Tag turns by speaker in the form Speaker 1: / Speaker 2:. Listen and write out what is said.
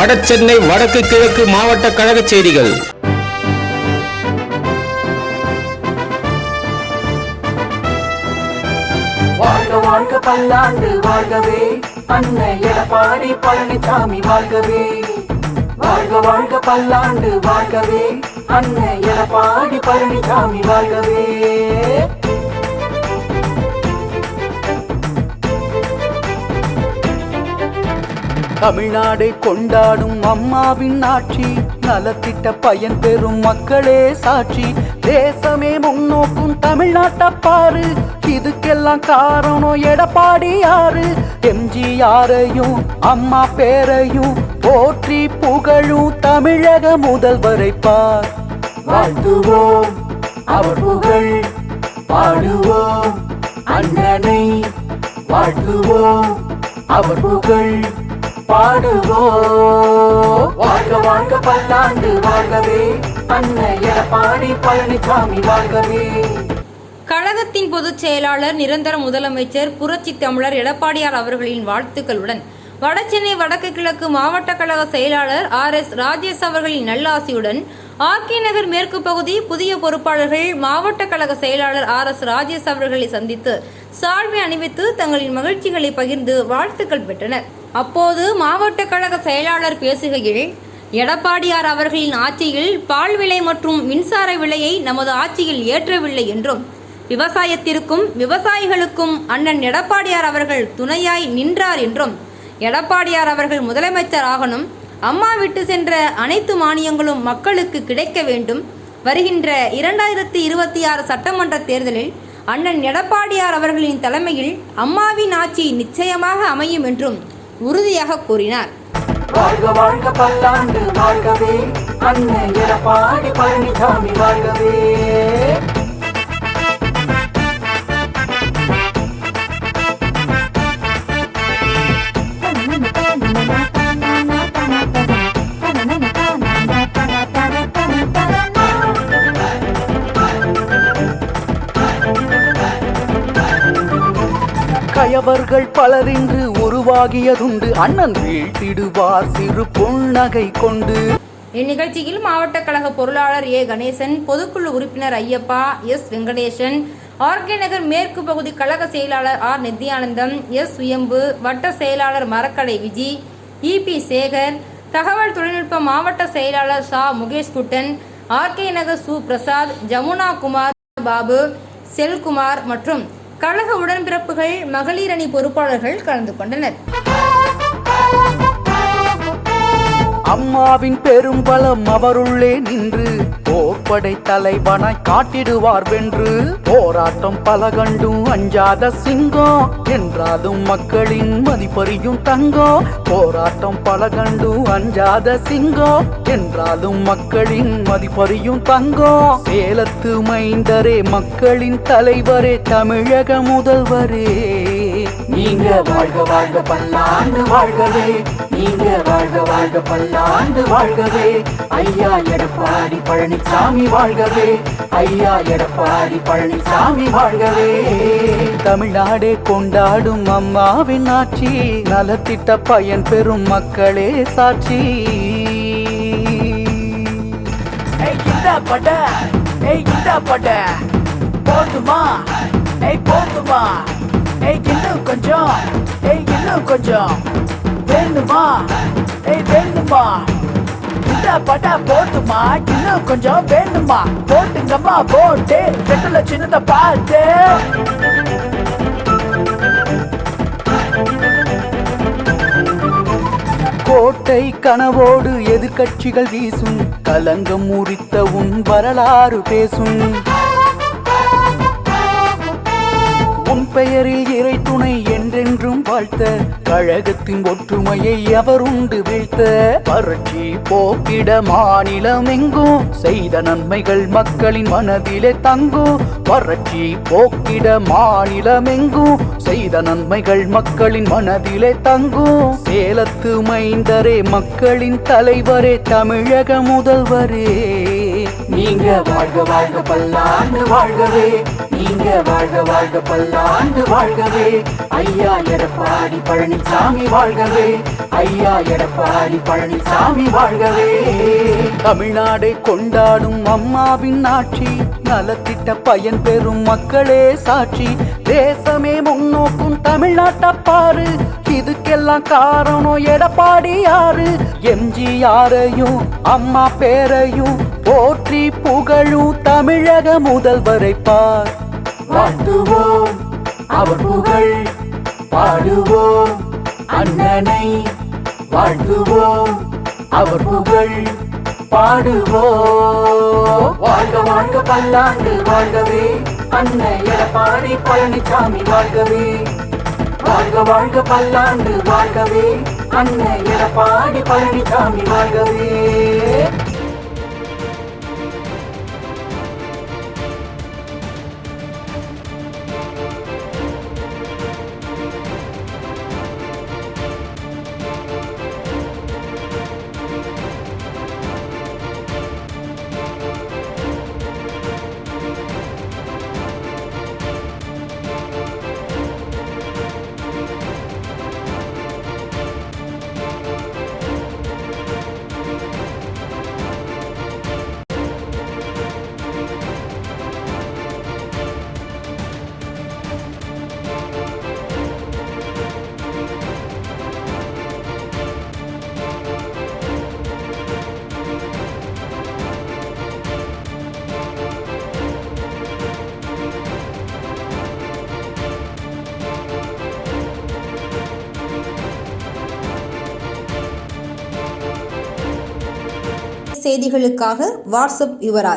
Speaker 1: வடசென்னை வடக்கு கிழக்கு மாவட்ட கழக செய்திகள்.
Speaker 2: வாழ்க வாழ்க பல்லாண்டு வாழ்கவே. அன்னை எடப்பாடி பழனிசாமி வாழ்கவே. வாழ்க வாழ்க பல்லாண்டு வாழ்கவே. அன்னை எடப்பாடி பழனிசாமி வாழ்கவே. தமிழ்நாடை கொண்டாடும் அம்மாவின் ஆட்சி. நலத்திட்ட பயன் பெறும் மக்களே சாட்சி. தேசமே முன்னோக்கும் தமிழ்நாட்டை பாரு. இதுக்கெல்லாம் காரணம் எடப்பாடி யாரு எம்ஜிஆரையும் அம்மா பேரையும் போற்றி புகழும் தமிழக முதல்வரை பார். வாழ்த்துவோம். அவர் புகழ் பாடுவோம். அண்ணனை வாழ்த்துவோம். அவர் புகழ் பாடுவோம். வாழ்க வாழ்க பல்லாண்டு வாழ்கவே. அன்னை எடப்பாடி பழனிசாமி வாழ்கவே.
Speaker 3: கழகத்தின் பொதுச் செயலாளர் நிரந்தர முதலமைச்சர் புரட்சி தமிழர் எடப்பாடியார் அவர்களின் வாழ்த்துக்களுடன் வடசென்னை வடக்கு கிழக்கு மாவட்ட கழக செயலாளர் ஆர் எஸ் ராஜேஷ் அவர்களின் நல்லாசியுடன் ஆர்கே நகர் மேற்கு பகுதி புதிய பொறுப்பாளர்கள் மாவட்ட கழக செயலாளர் ஆர் எஸ் ராஜேஷ் அவர்களை சந்தித்து சால்வை அணிவித்து தங்களின் மகிழ்ச்சிகளை பகிர்ந்து வாழ்த்துக்கள் பெற்றனர். அப்போது மாவட்ட கழக செயலாளர் பேசுகையில் எடப்பாடியார் அவர்களின் ஆட்சியில் பால் விலை மற்றும் மின்சார விலையை நமது ஆட்சியில் ஏற்றவில்லை என்றும் விவசாயத்திற்கும் விவசாயிகளுக்கும் அண்ணன் எடப்பாடியார் அவர்கள் துணையாய் நின்றார் என்றும் எடப்பாடியார் அவர்கள் முதலமைச்சர் ஆகணும் அம்மா விட்டு சென்ற அனைத்து மானியங்களும் மக்களுக்கு கிடைக்க வேண்டும் வருகின்ற இரண்டாயிரத்தி இருபத்தி ஆறு சட்டமன்ற தேர்தலில் அண்ணன் எடப்பாடியார் அவர்களின் தலைமையில் அம்மாவின் ஆட்சி நிச்சயமாக அமையும் என்றும் உறுதியாக கூறினார்.
Speaker 2: வாழ்க வாழ்க பல்லாண்டு வாழ்கவே. அன்னை எடப்பாடி பழனிசாமி வாழ்கவே. கயவர்கள் பலரின்று உருவாகியதுண்டு. அண்ணன் வீழ்த்திடுவார் சிறு பொன்னகை கொண்டு.
Speaker 3: இந்நிகழ்ச்சியில் மாவட்ட கழக பொருளாளர் ஏ. கணேசன் பொதுக்குழு உறுப்பினர் Ayyappa S. Venkatesan R K Nagar மேற்கு பகுதி கழக செயலாளர் ஆர். நித்யானந்தம் எஸ். சுயம்பு வட்ட செயலாளர் மரக்கடை விஜி இபி சேகர் தகவல் தொழில்நுட்ப மாவட்ட செயலாளர் சா. முகேஷ் குட்டன் ஆர்கே நகர் சு. பிரசாத் ஜமுனா குமார் பாபு செல்குமார் மற்றும் கழக உடன்பிறப்புகள் மகளிர் அணி பொறுப்பாளர்கள் கலந்து கொண்டனர்.
Speaker 2: அம்மாவின் பெரும் பலம் அவருள்ளே நின்று முப்படை தலைவனாய் காட்டிடுவார் வென்று. போராட்டம் பல கண்டும் அஞ்சாத சிங்கம். என்றாலும் மக்களின் மதிப்பறியும் தங்கம். போராட்டம் பல கண்டும் அஞ்சாத சிங்கம். என்றாலும் மக்களின் மதிப்பறியும் தங்கம். சேலத்து மைந்தரே மக்களின் தலைவரே தமிழக முதல்வரே. நீங்க வாழ்க வாழ்க பல்லாண்டு வாழ்கவே. நீங்க வாழ்க வாழ்க பல்லாண்டு வாழ்கவே. ஐயா எடப்பாடி பழனிசாமி வாழ்கவே. ஐயா எடப்பாடி பழனிசாமி வாழ்கவே. தமிழ்நாடே கொண்டாடும் அம்மாவின் ஆட்சி நலத்திட்ட பயன் பெறும் மக்களே சாட்சி.
Speaker 4: ஏய் இந்த பட ஏய் இந்த பட போதுமா? ஏய் போதுமா? ஏய் இன்னும் கொஞ்சம் ஏய் இன்னும் கொஞ்சம். வேணுமா ஏய் வேணுமா இந்த பட்டா போட்டுமா? இன்னும் கொஞ்சம் வேணுமா போட்டுங்கம்மா போட்டு. ரெண்டுல சின்னத பார்த்து.
Speaker 2: கோட்டை கனவோடு எதிர்க்கட்சிகள் வீசும். கலங்கம் முறித்த உன் வரலாறு பேசும். உன் பெயரில் இறை துணை வாழ்த்த. கழகத்தின் ஒற்றுமையை அவர் உண்டு வீழ்த்த. வறட்சி போக்கிட மாநிலம் எங்கும் செய்த நன்மைகள் மக்களின் மனதிலே தங்கும். வறட்சி போக்கிட மாநிலம் எங்கும் செய்த நன்மைகள் மக்களின் மனதிலே தங்கும். சேலத்து மைந்தரே மக்களின் தலைவரே தமிழக முதல்வரே.
Speaker 5: நீங்க வாழ்க வாழ்க பல்லாண்டு வாழ்கவே. நீங்க வாழ்க வாழ்க பல்லாண்டு வாழ்கவே. ஐயா எடப்பாடி பழனிசாமி வாழ்கவே. ஐயா எடப்பாடி பழனிசாமி வாழ்கவே. தமிழ்நாடை கொண்டாடும் அம்மாவின் ஆட்சி நலத்திட்ட பயன் பெறும் மக்களே சாட்சி. தேசமே முன்னோக்கும் தமிழ்நாட்டை பாரு. இதுக்கெல்லாம் காரணம் எடப்பாடி யாரு? எம்ஜிஆரையும் அம்மா பேரையும் போற்றி புகழும் தமிழக முதல்வரை பார். வாழ்த்துவோம் அவர் புகழ். பாடுவோம் அண்ணனை வாழ்த்துவோம் அவர் புகழ். பாடுவோம். வாழ்க வாழ்க பல்லாண்டு வாழ்கவே. அன்னை எடப்பாடி பழனிசாமி வாழ்கவே. வாழ்க வாழ்க பல்லாண்டு வாழ்கவே. அன்னை எடப்பாடி பழனிசாமி வாழ்கவே.
Speaker 3: செய்திகளுக்காக வாட்ஸ்அப் யுவராஜ்.